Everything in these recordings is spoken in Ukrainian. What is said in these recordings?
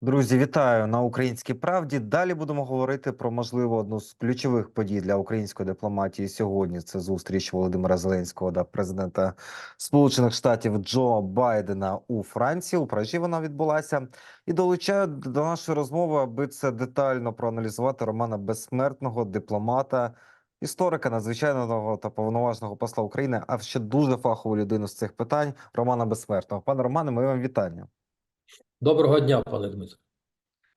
Друзі, вітаю на Українській правді. Далі будемо говорити про можливо одну з ключових подій для української дипломатії сьогодні. Це зустріч Володимира Зеленського та президента Сполучених Штатів Джо Байдена у Франції. У Пражі вона відбулася. І долучаю до нашої розмови, аби це детально проаналізувати Романа Безсмертного, дипломата, історика, надзвичайного та повноважного посла України, а ще дуже фахову людину з цих питань Романа Безсмертного. Пане Романе, ми вам вітання. Доброго дня, пане Дмитро.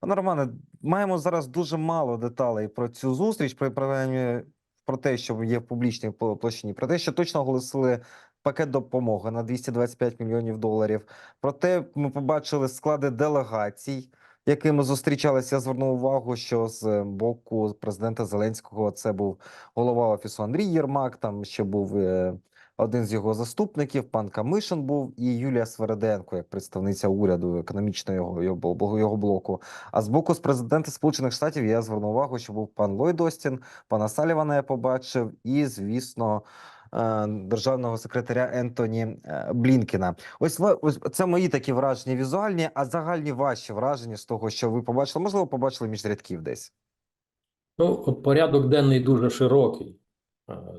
Пане Романе, маємо зараз дуже мало деталей про цю зустріч, про, принаймні, про те, що є в публічній пл- площині, про те, що точно оголосили пакет допомоги на 225 мільйонів доларів. Проте ми побачили склади делегацій, якими зустрічалися. Я звернув увагу, що з боку президента Зеленського це був голова офісу Андрій Єрмак. Там ще був е, один з його заступників, пан Камишин був, і Юлія Свереденко, як представниця уряду економічного його, його, блоку. А з боку з президента Сполучених Штатів я звернув увагу, що був пан Ллойд Остін, пана Салівана я побачив, і звісно. е, Державного секретаря Ентоні е, Блінкіна. Ось ось це мої такі враження візуальні, а загальні ваші враження з того, що ви побачили, можливо, побачили між рядків десь. Ну, порядок денний дуже широкий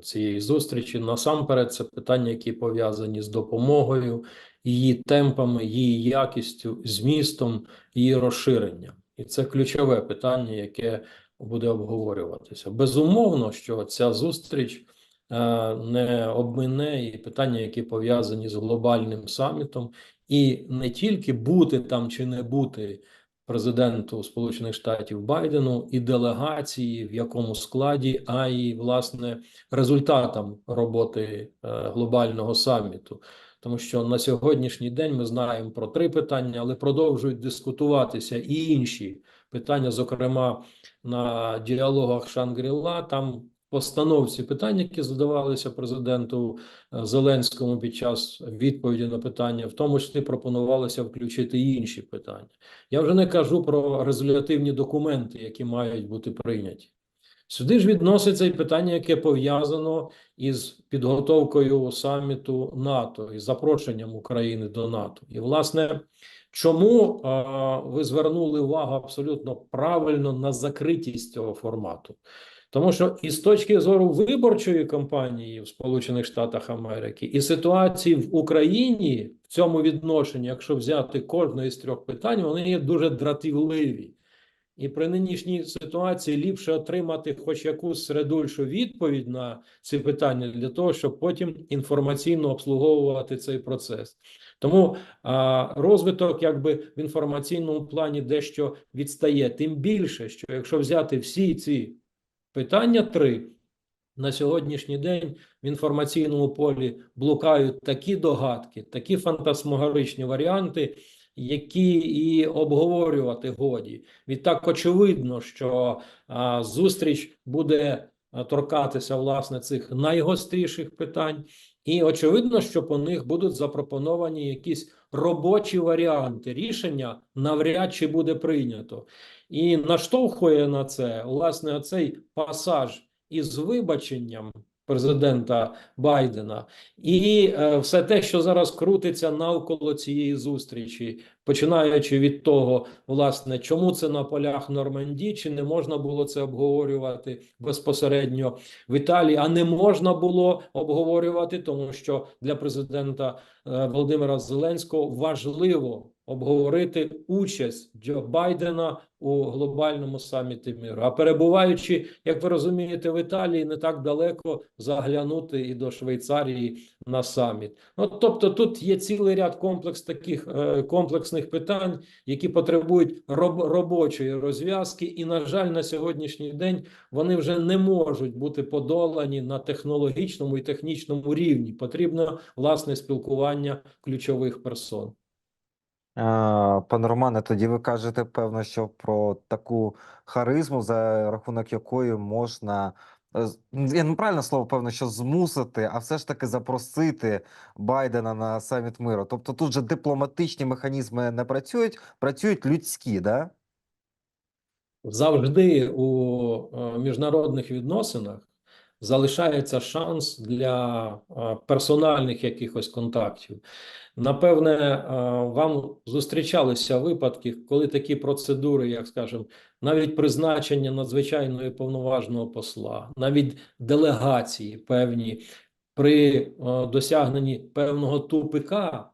цієї зустрічі. Насамперед, це питання, які пов'язані з допомогою, її темпами, її якістю, змістом, її розширенням. І це ключове питання, яке буде обговорюватися. Безумовно, що ця зустріч е, не обмине і питання, які пов'язані з глобальним самітом, і не тільки бути там чи не бути президенту Сполучених Штатів Байдену і делегації, в якому складі, а й власне результатам роботи е, глобального саміту. Тому що на сьогоднішній день ми знаємо про три питання, але продовжують дискутуватися і інші питання, зокрема на діалогах Шангріла. Там постановці питань, які задавалися президенту е, Зеленському під час відповіді на питання, в тому числі пропонувалося включити інші питання. Я вже не кажу про резолютивні документи, які мають бути прийняті. Сюди ж відноситься і питання, яке пов'язано із підготовкою саміту НАТО і запрошенням України до НАТО. І, власне, чому ви звернули увагу абсолютно правильно на закритість цього формату? Тому що і з точки зору виборчої кампанії в Сполучених Штатах Америки, і ситуації в Україні в цьому відношенні, якщо взяти кожне з трьох питань, вони є дуже дратівливі. І при нинішній ситуації ліпше отримати хоч якусь середульшу відповідь на ці питання для того, щоб потім інформаційно обслуговувати цей процес. Тому розвиток якби в інформаційному плані дещо відстає. Тим більше, що якщо взяти всі ці питання три на сьогоднішній день в інформаційному полі блукають такі догадки, такі фантасмагоричні варіанти, які і обговорювати годі. Відтак очевидно, що а, зустріч буде торкатися власне цих найгостріших питань, і очевидно, що по них будуть запропоновані якісь робочі варіанти. Рішення навряд чи буде прийнято. І наштовхує на це власне цей пасаж із вибаченням президента Байдена, і е, все те, що зараз крутиться навколо цієї зустрічі, починаючи від того, власне, чому це на полях Нормандії, чи не можна було це обговорювати безпосередньо в Італії, а не можна було обговорювати, тому що для президента е, Володимира Зеленського важливо обговорити участь Джо Байдена у глобальному саміті миру. А перебуваючи, як ви розумієте, в Італії не так далеко заглянути і до Швейцарії на саміт. Ну тобто, тут є цілий ряд комплекс таких е, комплексних питань, які потребують роб, робочої розв'язки, і на жаль, на сьогоднішній день вони вже не можуть бути подолані на технологічному і технічному рівні. Потрібно власне спілкування ключових персон. Пане Романе, тоді ви кажете, певно, що про таку харизму, за рахунок якої можна, е, я ну правильне слово, певно, що змусити, а все ж таки запросити Байдена на саміт миру. Тобто тут же дипломатичні механізми не працюють, працюють людські, да? Завжди у е, міжнародних відносинах залишається шанс для е, персональних якихось контактів. Напевне, е, вам зустрічалися випадки, коли такі процедури, як скажімо, навіть призначення надзвичайного і повноважного посла, навіть делегації певні при е, досягненні певного тупика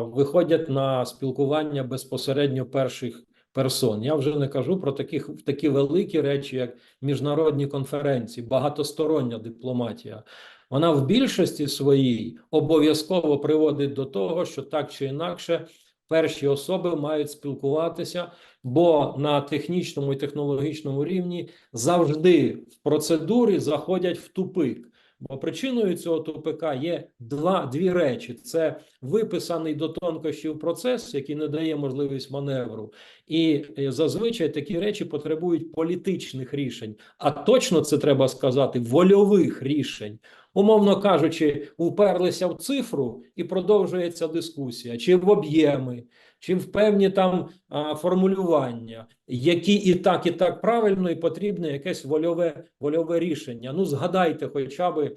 виходять на спілкування безпосередньо перших персон. Я вже не кажу про таких такі великі речі, як міжнародні конференції, багатостороння дипломатія. Вона в більшості своїй обов'язково приводить до того, що так чи інакше перші особи мають спілкуватися, бо на технічному і технологічному рівні завжди в процедурі заходять в тупик. Бо причиною цього тупика є два дві речі: це виписаний до тонкощів процес, який не дає можливість маневру, і е, зазвичай такі речі потребують політичних рішень. А точно це треба сказати вольових рішень. Умовно кажучи, уперлися в цифру і продовжується дискусія, чи в об'єми, чи в певні там а, формулювання, які і так, і так правильно, і потрібне якесь вольове, вольове рішення. Ну, згадайте, хоча б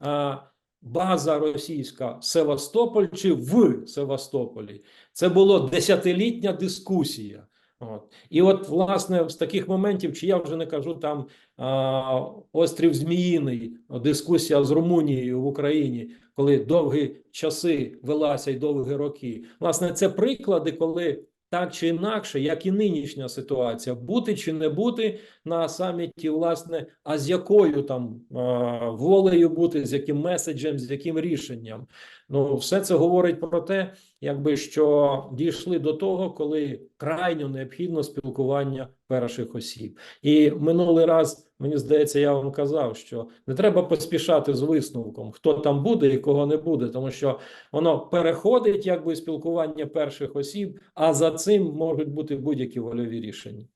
а, база російська Севастополь чи в Севастополі. Це було десятилітня дискусія. От. І от, власне, з таких моментів, чи я вже не кажу там а, острів Зміїний, дискусія з Румунією в Україні, коли довгі часи велася і довгі роки. Власне, це приклади, коли так чи інакше, як і нинішня ситуація, бути чи не бути на саміті, власне, а з якою там а, волею бути, з яким меседжем, з яким рішенням. Ну, все це говорить про те, якби що дійшли до того, коли крайньо необхідно спілкування перших осіб. І минулий раз мені здається, я вам казав, що не треба поспішати з висновком, хто там буде і кого не буде, тому що воно переходить якби спілкування перших осіб, а за цим можуть бути будь-які вольові рішення.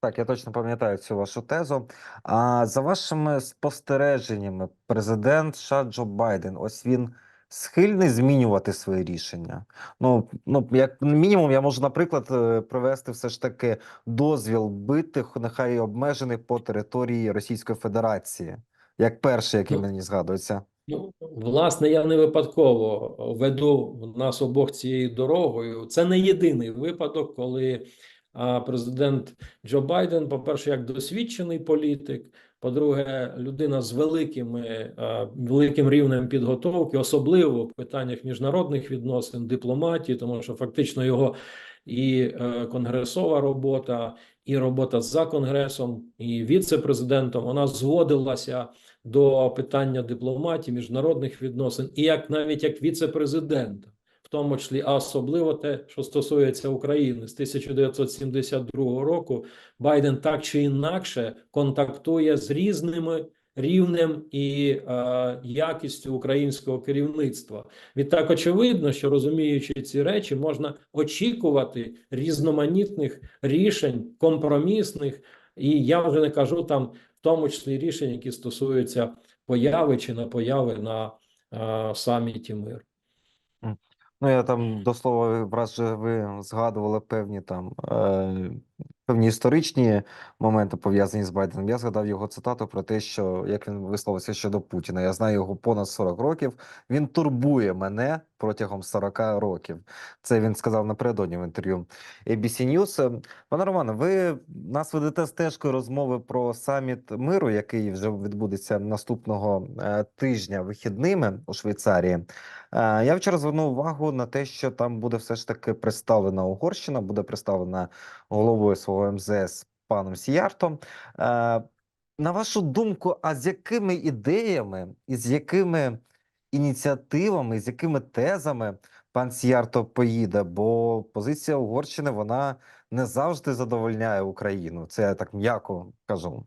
Так, я точно пам'ятаю цю вашу тезу. А за вашими спостереженнями, президент США Джо Байден, ось він схильний змінювати свої рішення. Ну, ну як мінімум, я можу, наприклад, е, привести все ж таки дозвіл бити, нехай обмежений по території Російської Федерації, як перший, який Ну, мені згадується. Ну, власне, я не випадково веду нас обох цією дорогою. Це не єдиний випадок, коли а, президент Джо Байден, по-перше, як досвідчений політик, по-друге, людина з великими, великим рівнем підготовки, особливо в питаннях міжнародних відносин, дипломатії, тому що фактично його і е, конгресова робота, і робота за конгресом, і віце-президентом, вона зводилася до питання дипломатії, міжнародних відносин, і як навіть як віце-президента, в тому числі, а особливо те, що стосується України з 1972 року, Байден так чи інакше контактує з різними рівнем і е, якістю українського керівництва. Відтак очевидно, що розуміючи ці речі, можна очікувати різноманітних рішень, компромісних, і я вже не кажу там в тому числі рішень, які стосуються появи чи не появи на е, саміті миру. Ну, я там до слова, враз же ви згадували певні там е, певні історичні моменти пов'язані з Байденом. Я згадав його цитату про те, що як він висловився щодо Путіна. Я знаю його понад 40 років. Він турбує мене протягом 40 років. Це він сказав напередодні в інтерв'ю ABC News. Пане Романе, ви нас ведете стежкою розмови про саміт миру, який вже відбудеться наступного е, тижня вихідними у Швейцарії. Е, Я вчора звернув увагу на те, що там буде все ж таки представлена Угорщина, буде представлена головою свого МЗС паном Сіяртом. Е, На вашу думку, а з якими ідеями і з якими ініціативами, з якими тезами пан Сіярто поїде? Бо позиція Угорщини вона не завжди задовольняє Україну. Це я так м'яко кажу.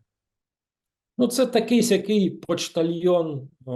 Ну, це такий сякий почтальйон е,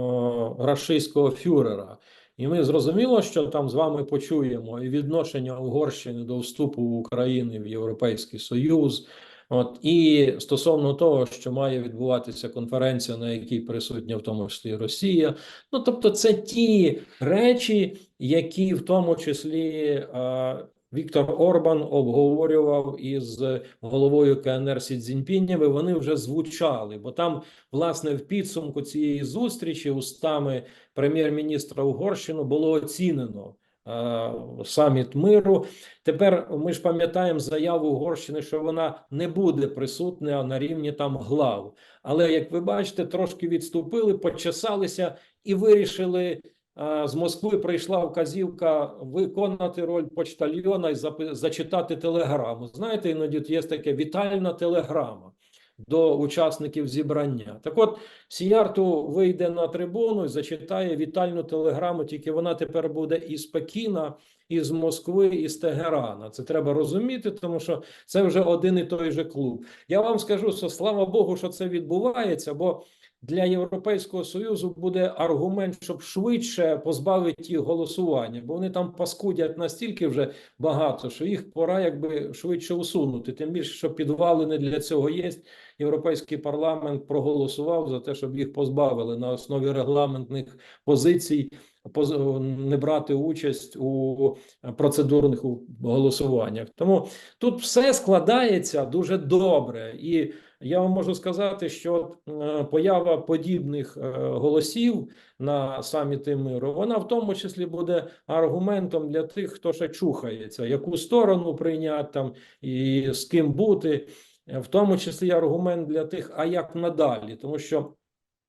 рашистського фюрера. І ми зрозуміло, що там з вами почуємо і відношення Угорщини до вступу України в Європейський Союз. От і стосовно того, що має відбуватися конференція, на якій присутня в тому числі Росія. Ну тобто, це ті речі, які в тому числі е, Віктор Орбан обговорював із головою КНР Сі Цзіньпінням, і вони вже звучали, бо там, власне, в підсумку цієї зустрічі устами прем'єр-міністра Угорщини було оцінено е, саміт миру. Тепер ми ж пам'ятаємо заяву Угорщини, що вона не буде присутня на рівні там глав. Але як ви бачите, трошки відступили, почесалися і вирішили. А, З Москви прийшла вказівка виконати роль почтальйона і зачитати телеграму. Знаєте, іноді є таке вітальна телеграма до учасників зібрання. Так от Сіярту вийде на трибуну і зачитає вітальну телеграму, тільки вона тепер буде із Пекіна, із Москви, із Тегерана. Це треба розуміти, тому що це вже один і той же клуб. Я вам скажу, що слава Богу, що це відбувається, бо для Європейського Союзу буде аргумент, щоб швидше позбавити їх голосування, бо вони там паскудять настільки вже багато, що їх пора якби швидше усунути. Тим більше, що підвалини для цього є. Європейський парламент проголосував за те, щоб їх позбавили на основі регламентних позицій, поз- не брати участь у процедурних голосуваннях. Тому тут все складається дуже добре, і я вам можу сказати, що е, поява подібних е, голосів на саміті миру, вона в тому числі буде аргументом для тих, хто ще чухається, яку сторону прийняти там і з ким бути, в тому числі аргумент для тих, а як надалі, тому що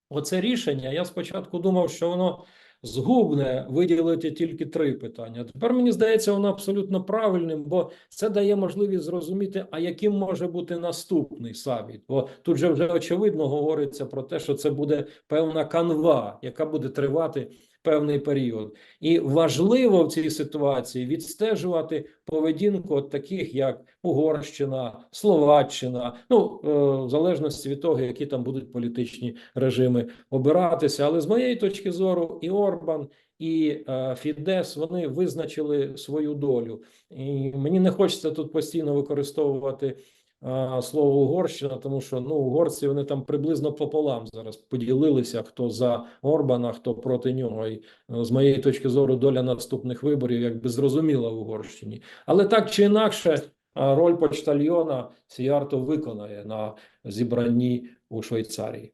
оце рішення я спочатку думав, що воно згубне виділити тільки три питання. Тепер мені здається, воно абсолютно правильним, бо це дає можливість зрозуміти, а яким може бути наступний саміт. Бо тут же вже очевидно говориться про те, що це буде певна канва, яка буде тривати певний період. І важливо в цій ситуації відстежувати поведінку от таких, як Угорщина, Словаччина, ну е, в залежності від того, які там будуть політичні режими обиратися. Але з моєї точки зору, і Орбан, і е, Фідес вони визначили свою долю. І мені не хочеться тут постійно використовувати слово Угорщина, тому що ну угорці вони там приблизно пополам зараз поділилися, хто за Орбана, хто проти нього. І е, з моєї точки зору, доля наступних виборів якби зрозуміла в Угорщині. Але так чи інакше, роль почтальйона Сіярто виконає на зібранні у Швейцарії.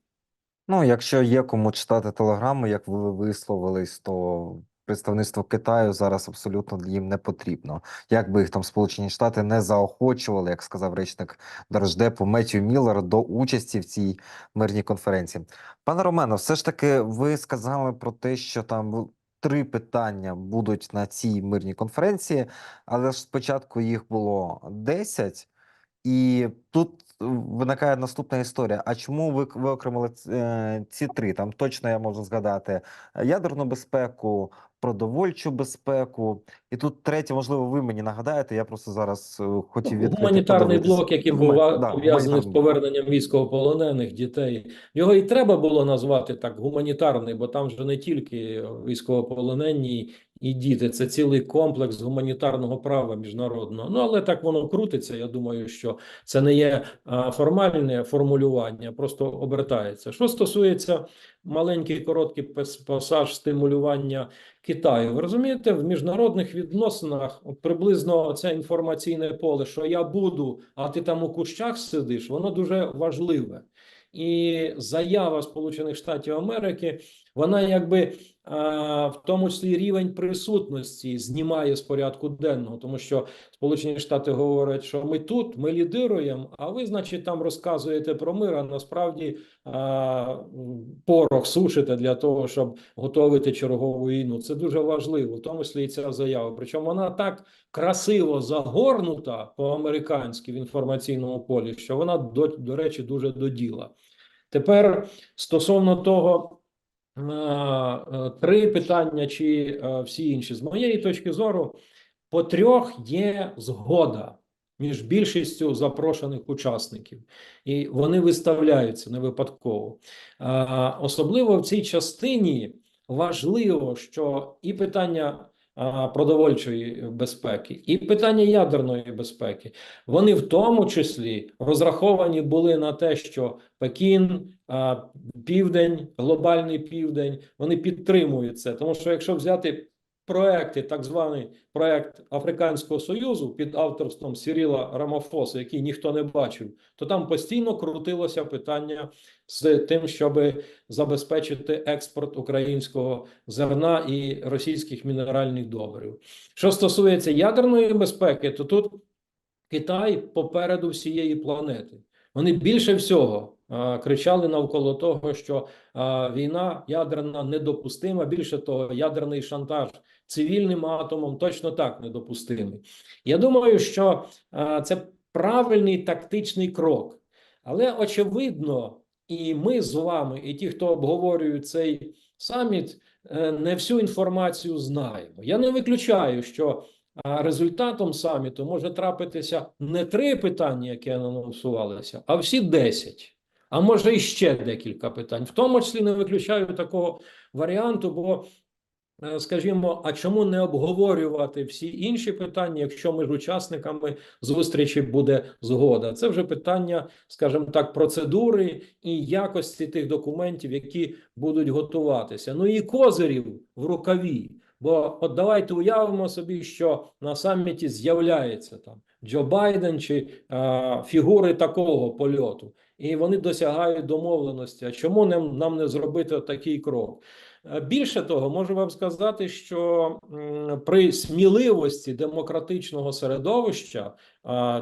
Ну, якщо є кому читати телеграму, як ви висловились, то представництво Китаю зараз абсолютно їм не потрібно. Як би їх там Сполучені Штати не заохочували, як сказав речник Держдепу Меттью Міллер, до участі в цій мирній конференції. Пане Ромено, все ж таки, ви сказали про те, що там три питання будуть на цій мирній конференції, але ж спочатку їх було 10. І тут виникає наступна історія. А чому ви виокремили е, ці три? Там точно я можу згадати ядерну безпеку, продовольчу безпеку. І тут третє, можливо, ви мені нагадаєте. Я просто зараз е, хотів відкрити, Гуманітарний подивитися. блок, який пова- да, пов'язаний з поверненням військовополонених дітей. Його і треба було назвати так гуманітарний, бо там же не тільки військовополонені і діти, це цілий комплекс гуманітарного права міжнародного. Ну але так воно крутиться. Я думаю, що це не є формальне формулювання, просто обертається. Що стосується маленький короткий пас- пасаж стимулювання Китаю. Ви розумієте, в міжнародних відносинах приблизно це інформаційне поле, що я буду, а ти там у кущах сидиш, воно дуже важливе. І заява Сполучених Штатів Америки, вона якби в тому числі рівень присутності знімає з порядку денного, тому що Сполучені Штати говорять, що ми тут, ми лідируємо, а ви, значить, там розказуєте про мир, а насправді порох сушите для того, щоб готувати чергову війну. Це дуже важливо, в тому числі і ця заява. Причому вона так красиво загорнута по-американськи в інформаційному полі, що вона, до, до речі, дуже до діла. Тепер стосовно того, три питання чи е, всі інші, з моєї точки зору, по трьох є згода між більшістю запрошених учасників, і вони виставляються не випадково. Е, Особливо в цій частині важливо, що і питання продовольчої безпеки, і питання ядерної безпеки, вони в тому числі розраховані були на те, що Пекін, Південь, глобальний південь, вони підтримують це. Тому що якщо взяти проекти, так званий проект Африканського Союзу під авторством Сіріла Рамафоса, який ніхто не бачив, то там постійно крутилося питання з тим, щоб забезпечити експорт українського зерна і російських мінеральних добрив. Що стосується ядерної безпеки, то тут Китай попереду всієї планети. Вони більше всього кричали навколо того, що війна ядерна недопустима. Більше того, ядерний шантаж цивільним атомом точно так недопустимий. Я думаю, що це правильний тактичний крок, але очевидно, і ми з вами, і ті, хто обговорюють цей саміт, е, не всю інформацію знаємо. Я не виключаю, що а результатом саміту може трапитися не три питання, які анонсувалися, а всі десять. А може і ще декілька питань. В тому числі не виключаю такого варіанту, бо, е, скажімо, а чому не обговорювати всі інші питання, якщо між учасниками зустрічі буде згода? Це вже питання, скажімо так, процедури і якості тих документів, які будуть готуватися. Ну і козирів в рукаві. Бо от давайте уявимо собі, що на саміті з'являється там Джо Байден чи е, фігури такого польоту, і вони досягають домовленості. А чому нам, нам не зробити такий крок? Е, Більше того, можу вам сказати, що при сміливості демократичного середовища,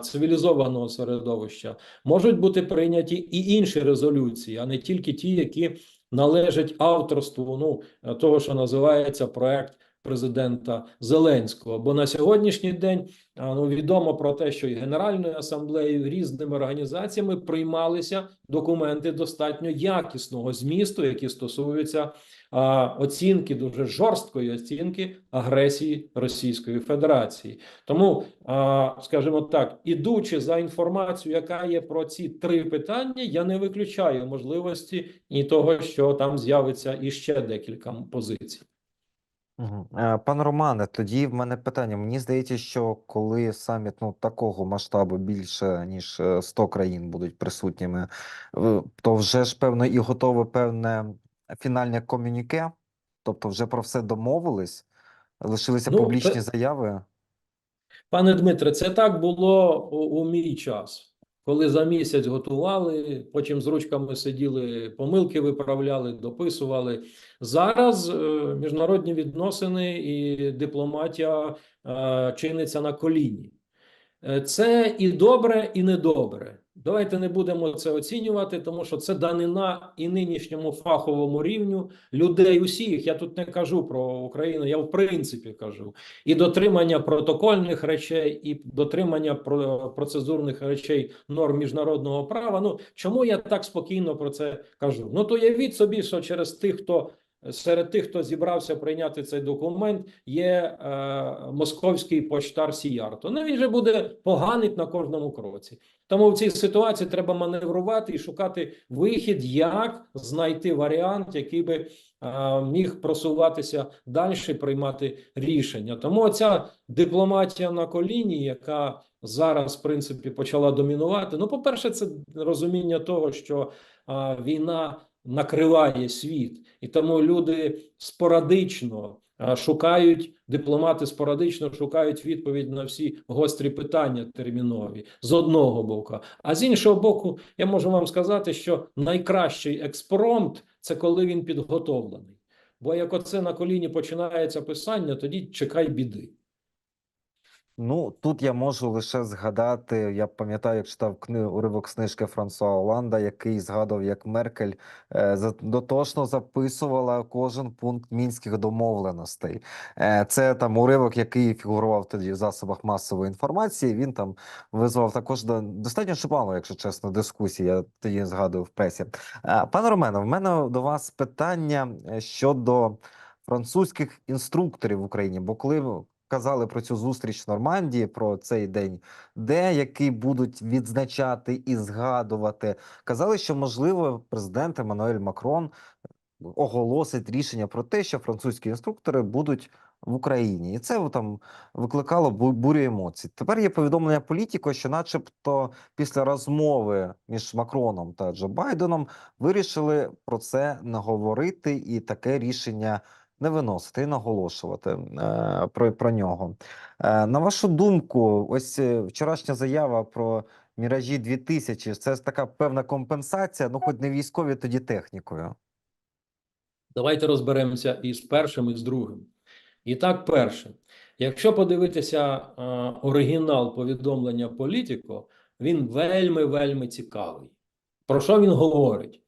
цивілізованого середовища, можуть бути прийняті і інші резолюції, а не тільки ті, які належать авторству ну, е, того, що називається проект президента Зеленського. Бо на сьогоднішній день ну, відомо про те, що і Генеральною асамблеєю, різними організаціями приймалися документи достатньо якісного змісту, які стосуються а, оцінки дуже жорсткої оцінки агресії Російської Федерації. Тому, а, скажімо так, ідучи за інформацією, яка є про ці три питання, я не виключаю можливості і того, що там з'явиться іще декілька позицій. Мгм. Е, Пане Романе, тоді в мене питання. Мені здається, що коли саміт ну, такого масштабу більше, ніж е, 100 країн будуть присутніми, е, то вже ж певно і готове певне фінальне комюніке, тобто вже про все домовились, лишилися Ну, публічні це- заяви. Пане Дмитре, це так було у, у мій час, коли за місяць готували, потім з ручками сиділи, помилки виправляли, дописували. Зараз е, міжнародні відносини і дипломатія е, чиниться на коліні. Е, Це і добре, і недобре. Давайте не будемо це оцінювати, тому що це данина і нинішньому фаховому рівню людей усіх. Я тут не кажу про Україну, я в принципі кажу і дотримання протокольних речей, і дотримання про- процедурних речей норм міжнародного права. Ну чому я так спокійно про це кажу? Ну то явіть собі, що через тих, хто серед тих, хто зібрався прийняти цей документ, є е, московський почтар Сіярто. Ну він же буде поганить на кожному кроці. Тому в цій ситуації треба маневрувати і шукати вихід, як знайти варіант, який би е, міг просуватися далі, приймати рішення. Тому ця дипломатія на коліні, яка зараз, в принципі, почала домінувати. Ну, по-перше, це розуміння того, що е, війна накриває світ, і тому люди спорадично шукають дипломати спорадично шукають відповідь на всі гострі питання термінові з одного боку. А з іншого боку, я можу вам сказати, що найкращий експромт це коли він підготовлений. Бо як оце на коліні починається писання, тоді чекай біди. Ну, тут я можу лише згадати, я пам'ятаю, як читав кни... уривок книжки Франсуа Оланда, який згадував, як Меркель е, дотошно записувала кожен пункт мінських домовленостей. Е, це там уривок, який фігурував тоді в засобах масової інформації. Він там визвав також до... достатньо чимало, якщо чесно, дискусії. Я тоді згадую в пресі. Е, пане Романе, в мене до вас питання е, щодо французьких інструкторів в Україні, бо коли казали про цю зустріч в Нормандії, про цей день, де який будуть відзначати і згадувати, казали, що можливо президент Еммануель Макрон оголосить рішення про те, що французькі інструктори будуть в Україні, і це там викликало бу- бурю емоцій. Тепер є повідомлення політико, що, начебто, після розмови між Макроном та Джо Байденом вирішили про це не говорити, і таке рішення не виносити і наголошувати е, про, про нього. Е, на вашу думку, ось е, вчорашня заява про Міражі 2000 це така певна компенсація, ну хоч не військові, тоді технікою. Давайте розберемося із першим і з другим. І так, перше, якщо подивитися е, оригінал повідомлення Політіко, він вельми вельми цікавий. Про що він говорить?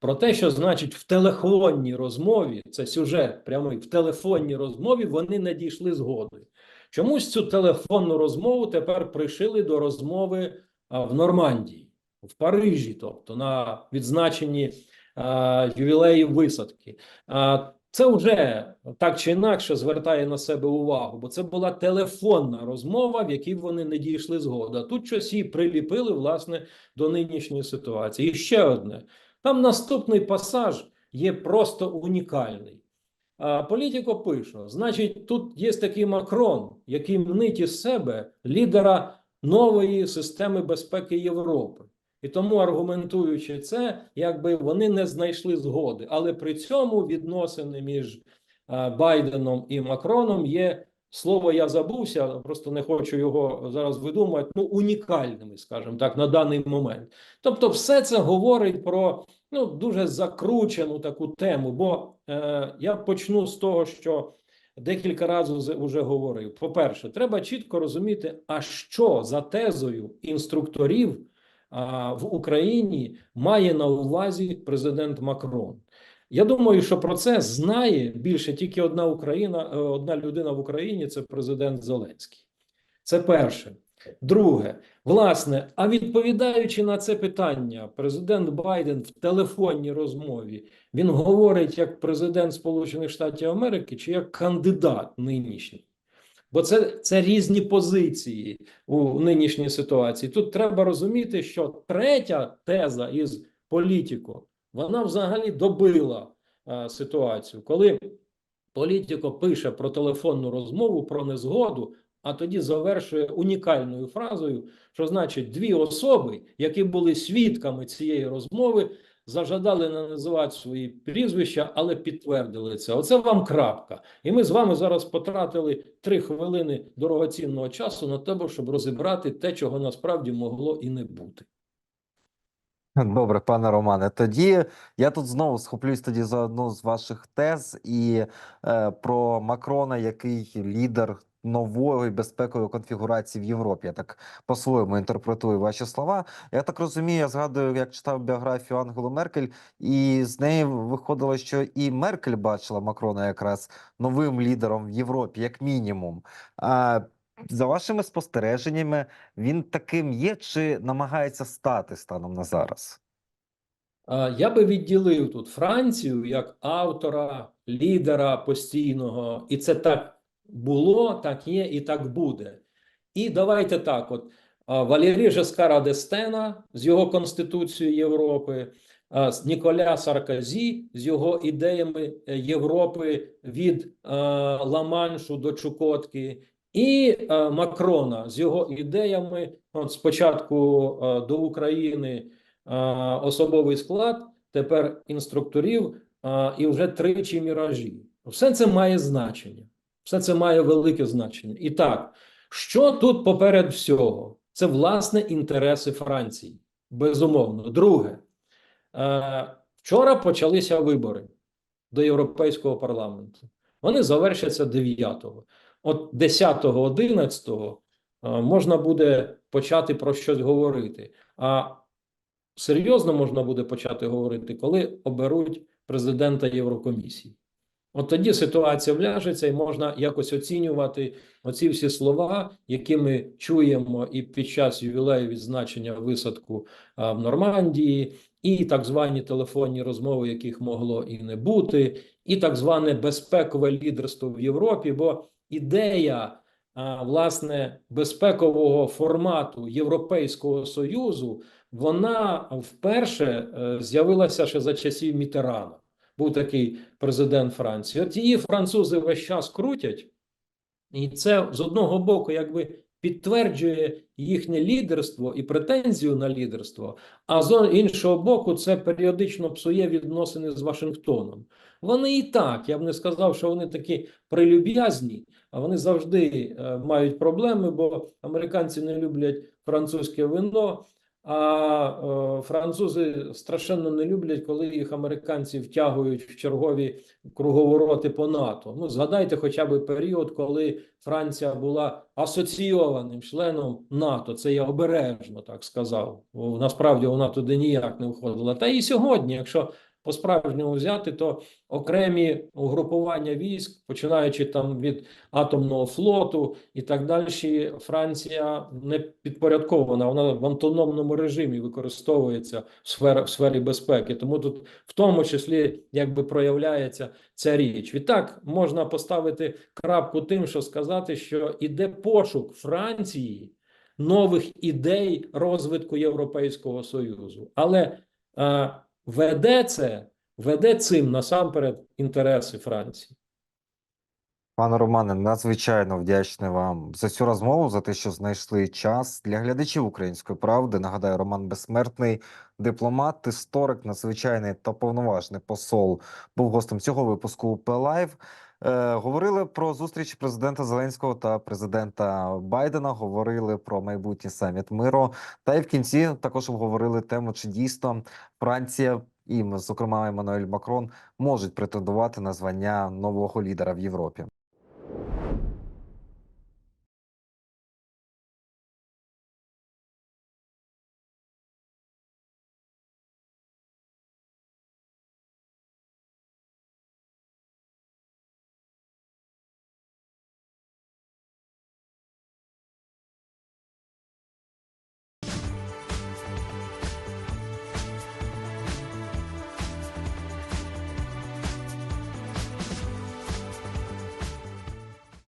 Про те, що значить в телефонній розмові, це сюжет прямий, в телефонній розмові вони не дійшли згоди. Чомусь цю телефонну розмову тепер пришили до розмови а, в Нормандії, в Парижі, тобто на відзначенні а, ювілеїв висадки. А, це вже так чи інакше звертає на себе увагу, бо це була телефонна розмова, в якій вони не дійшли згоди. Тут щось і приліпили власне до нинішньої ситуації. І ще одне: там наступний пасаж є просто унікальний. Політіко пише: значить, тут є такий Макрон, який мнить із себе лідера нової системи безпеки Європи. І тому, аргументуючи це, якби вони не знайшли згоди. Але при цьому відносини між Байденом і Макроном є слово. Я забувся, просто не хочу його зараз видумувати. Ну, унікальними, скажімо так, на даний момент. Тобто, все це говорить про ну дуже закручену таку тему. Бо е, я почну з того, що декілька разів вже говорив. По-перше, треба чітко розуміти, а що за тезою інструкторів в Україні має на увазі президент Макрон. Я думаю, що про це знає більше тільки одна Україна, е, одна людина в Україні це президент Зеленський. Це перше. Друге, власне, а відповідаючи на це питання, президент Байден в телефонній розмові він говорить як президент Сполучених Штатів Америки чи як кандидат нинішній. Бо це, це різні позиції у нинішній ситуації. Тут треба розуміти, що третя теза із політико, вона взагалі добила а, ситуацію. Коли політико пише про телефонну розмову, про незгоду, а тоді завершує унікальною фразою, що значить дві особи, які були свідками цієї розмови, зажадали не називати свої прізвища, але підтвердили це. Оце вам крапка. І ми з вами зараз потратили три хвилини дорогоцінного часу на те, щоб розібрати те, чого насправді могло і не бути. Добре, пане Романе. Тоді я тут знову схоплюсь тоді за одну з ваших тез і е, про Макрона, який лідер нової безпекової конфігурації в Європі. Я так по-своєму інтерпретую ваші слова. Я так розумію, я згадую, як читав біографію Ангели Меркель, і з неї виходило, що і Меркель бачила Макрона якраз новим лідером в Європі, як мінімум. А за вашими спостереженнями, він таким є чи намагається стати станом на зараз? Я би відділив тут Францію як автора, лідера постійного, і це так було, так є і так буде. І давайте так: от Валерій Жескара Дестена з його Конституцією Європи, Ніколя Саркозі з його ідеями е, Європи від Ла-Маншу до Чукотки, і е, Макрона з його ідеями от спочатку е, до України е, особовий склад, тепер інструкторів е, і вже тричі міражі. Все це має значення. Все це має велике значення. І так, що тут поперед всього? Це власне інтереси Франції. Безумовно. Друге, е, вчора почалися вибори до Європейського парламенту. Вони завершаться 9-го. От 10-го, 11-го е, можна буде почати про щось говорити. А серйозно можна буде почати говорити, коли оберуть президента Єврокомісії. От тоді ситуація вляжеться і можна якось оцінювати оці всі слова, які ми чуємо і під час ювілею відзначення висадку а, в Нормандії, і так звані телефонні розмови, яких могло і не бути, і так зване безпекове лідерство в Європі. Бо ідея власне безпекового формату Європейського союзу вона вперше е, з'явилася ще за часів Мітерана був такий президент Франції. От її французи весь час крутять, і це з одного боку, якби підтверджує їхнє лідерство і претензію на лідерство, а з іншого боку, це періодично псує відносини з Вашингтоном. Вони і так, я б не сказав, що вони такі прилюб'язні, а вони завжди е, мають проблеми, бо американці не люблять французьке вино. А е, французи страшенно не люблять, коли їх американці втягують в чергові круговороти по НАТО. Ну, згадайте хоча б період, коли Франція була асоційованим членом НАТО. Це я обережно так сказав. Насправді вона туди ніяк не входила. Та і сьогодні, якщо по-справжньому взяти, то окремі угрупування військ, починаючи там від атомного флоту і так далі, Франція не підпорядкована, вона в автономному режимі використовується в сфері, в сфері безпеки. Тому тут в тому числі якби проявляється ця річ. Відтак можна поставити крапку тим, що сказати, що іде пошук Франції нових ідей розвитку Європейського Союзу. Але е, веде це, веде цим насамперед інтереси Франції. Пане Романе, надзвичайно вдячний вам за цю розмову, за те, що знайшли час для глядачів української правди. Нагадаю, Роман Безсмертний, дипломат, історик, надзвичайний та повноважний посол, був гостем цього випуску УП Лайв. Е, говорили про зустріч президента Зеленського та президента Байдена. Говорили про майбутній саміт миру. Та й в кінці також обговорили тему, чи дійсно Франція і, зокрема, Еммануель Макрон можуть претендувати на звання нового лідера в Європі.